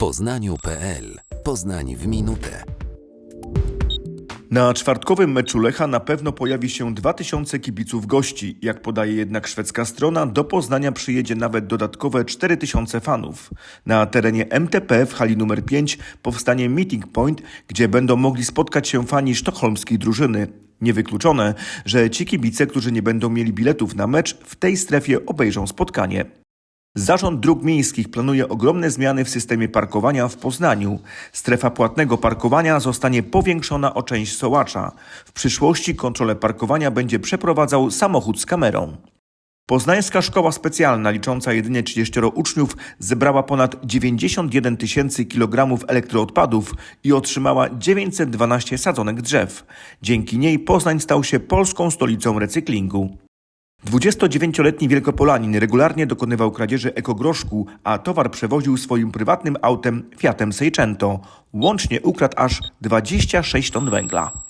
poznaniu.pl Poznań w minutę. Na czwartkowym meczu Lecha na pewno pojawi się 2000 kibiców gości. Jak podaje jednak szwedzka strona, do Poznania przyjedzie nawet dodatkowe 4000 fanów. Na terenie MTP w hali numer 5 powstanie meeting point, gdzie będą mogli spotkać się fani sztokholmskiej drużyny. Niewykluczone, że ci kibice, którzy nie będą mieli biletów na mecz, w tej strefie obejrzą spotkanie. Zarząd Dróg Miejskich planuje ogromne zmiany w systemie parkowania w Poznaniu. Strefa płatnego parkowania zostanie powiększona o część sołacza. W przyszłości kontrolę parkowania będzie przeprowadzał samochód z kamerą. Poznańska Szkoła Specjalna, licząca jedynie 30 uczniów, zebrała ponad 91 tysięcy kilogramów elektroodpadów i otrzymała 912 sadzonek drzew. Dzięki niej Poznań stał się polską stolicą recyklingu. 29-letni Wielkopolanin regularnie dokonywał kradzieży ekogroszku, a towar przewoził swoim prywatnym autem Fiatem Seicento. Łącznie ukradł aż 26 ton węgla.